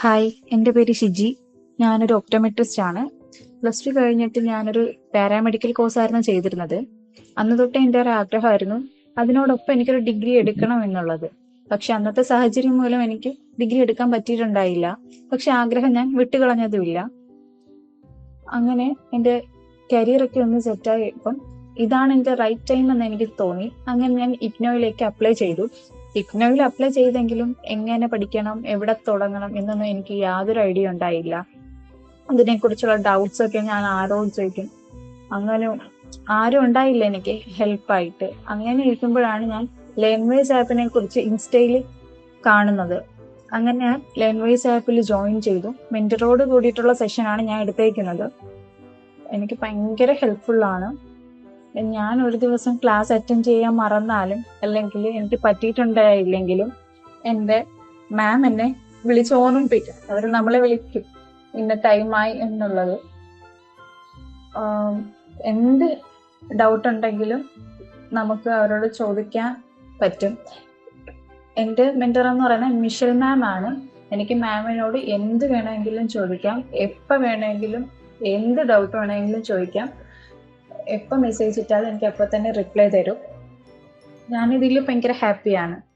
Hi എന്റെ പേര് ഷിജി. ഞാനൊരു ഒപ്റ്റോമെട്രിസ്റ്റ് ആണ്. പ്ലസ് ടു കഴിഞ്ഞിട്ട് ഞാനൊരു പാരാമെഡിക്കൽ കോഴ്സ് ആയിരുന്നു ചെയ്തിരുന്നത്. അന്ന് തൊട്ട് എന്റെ ഒരു ആഗ്രഹമായിരുന്നു. അതിനോടൊപ്പം എനിക്കൊരു ഡിഗ്രി എടുക്കണം എന്നുള്ളത്. പക്ഷെ അന്നത്തെ സാഹചര്യം മൂലം എനിക്ക് ഡിഗ്രി എടുക്കാൻ പറ്റിയിട്ടുണ്ടായില്ല. പക്ഷെ ആഗ്രഹം ഞാൻ വിട്ടുകളഞ്ഞതുമില്ല. അങ്ങനെ എന്റെ കരിയറൊക്കെ ഒന്ന് സെറ്റായപ്പം ഇതാണ് എന്റെ റൈറ്റ് ടൈം എന്ന് എനിക്ക് തോന്നി. അങ്ങനെ ഞാൻ ഇഗ്നോയിലേക്ക് അപ്ലൈ ചെയ്തു. ഇഗ്നോയിൽ അപ്ലൈ ചെയ്തെങ്കിലും എങ്ങനെ പഠിക്കണം എവിടെ തുടങ്ങണം എന്നൊന്നും എനിക്ക് യാതൊരു ഐഡിയ ഉണ്ടായില്ല. അതിനെക്കുറിച്ചുള്ള ഡൗട്ട്സ് ഒക്കെ ഞാൻ ആരോട് ചോദിക്കും? അങ്ങനെ ആരും ഉണ്ടായില്ല എനിക്ക് ഹെൽപ്പായിട്ട് അങ്ങനെ ഇരിക്കുമ്പോഴാണ് ഞാൻ ലാംഗ്വേജ് ആപ്പിനെ കുറിച്ച് ഇൻസ്റ്റയിൽ കാണുന്നത്. അങ്ങനെ ഞാൻ ലാംഗ്വേജ് ആപ്പിൽ ജോയിൻ ചെയ്തു. മെന്ററോട് കൂടിയിട്ടുള്ള സെഷനാണ് ഞാൻ എടുത്തേക്കുന്നത്. എനിക്ക് ഭയങ്കര ഹെൽപ്ഫുള്ളാണ് ഞാൻ ഒരു ദിവസം ക്ലാസ് അറ്റൻഡ് ചെയ്യാൻ മറന്നാലും അല്ലെങ്കിൽ എനിക്ക് പറ്റിയിട്ടുണ്ടായില്ലെങ്കിലും എന്റെ മാം എന്നെ വിളിച്ച് ഓർമ്മിപ്പിക്കും അവർ നമ്മളെ വിളിക്കും. ഇന്ന ടൈമായി എന്നുള്ളത്. എന്ത് ഡൗട്ട് ഉണ്ടെങ്കിലും നമുക്ക് അവരോട് ചോദിക്കാൻ പറ്റും. എന്റെ മെന്റർ എന്ന് പറയുന്നത് മിഷൽ മാം ആണ്. എനിക്ക് മാമിനോട് എന്ത് വേണമെങ്കിലും ചോദിക്കാം. എപ്പോൾ വേണമെങ്കിലും എന്ത് ഡൗട്ട് വേണമെങ്കിലും ചോദിക്കാം. എപ്പോൾ മെസ്സേജ് ഇട്ടാലും എനിക്ക് അപ്പോൾ തന്നെ റിപ്ലൈ തരും. ഞാനിതിൽ ഭയങ്കര ഹാപ്പിയാണ്